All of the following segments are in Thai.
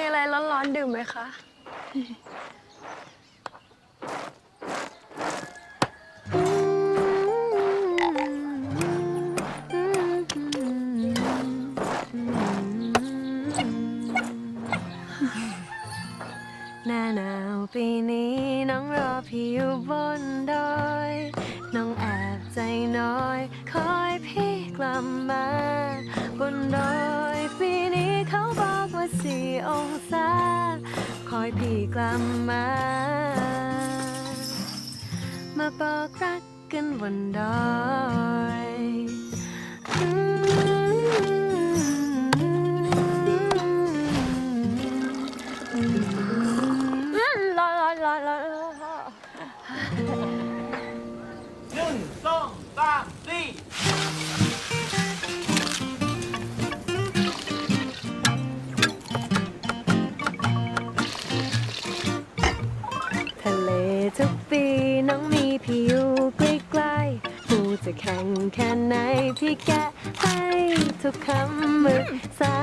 มีอะไรร้อนๆดื่มไหมคะ หน้าหนาวปีนี้น้องรอพี่อยู่บนดอย น้องแอบใจน้อย คอยพี่กลับมาบนดอย สี่องศา คอยพี่กลับมา มาบอกรักกันบนดอย ผู้จะแข่งแค่ไหนพี่แกะให้ทุกคำมึกซา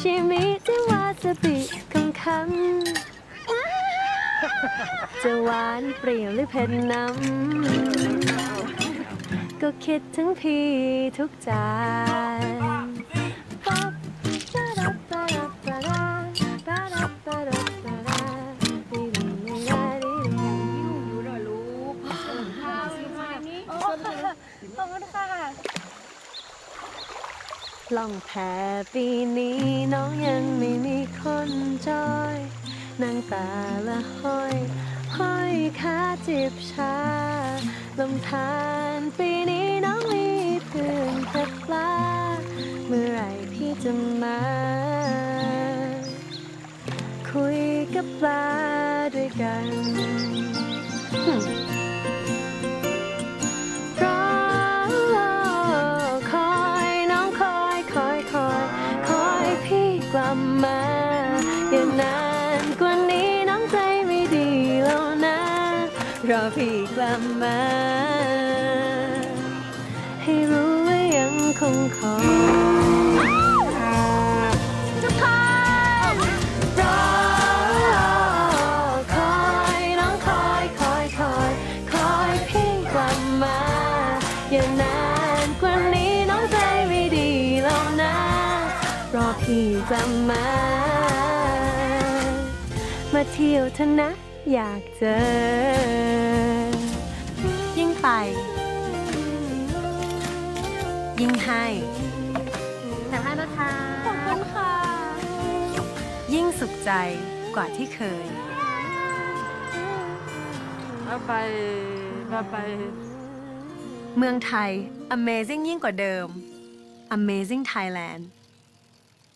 ชิมิที่วาซาบิคำคำจะหวานเปรี้ยวหรือเผ็ดน้ำก็คิดถึงพี่ทุกจาน ล่องแพปีนี้น้องยังไม่มีคนจอยนางตาละห้อย ห้อยขาจิบชาลมทานปีนี้น้องมีเพื่อนแต่ปลาเมื่อไรพี่จะมา คุยกับปลาด้วยกันำมา อย่านานกว่านี้น้องใจไม่ดีแล้วนะรอพี่กลับมา ให้รู้ว่ายังคงคอย รอพี่กลับมา มาเที่ยวเถอะนะอยากเจอ ยิ่งไป ยิ่งให้แต่ให้นะคะขอบคุณค่ะ ยิ่งสุขใจกว่าที่เคยมาไปมาไปเมืองไทย Amazing ยิ่งกว่าเดิม Amazing Thailand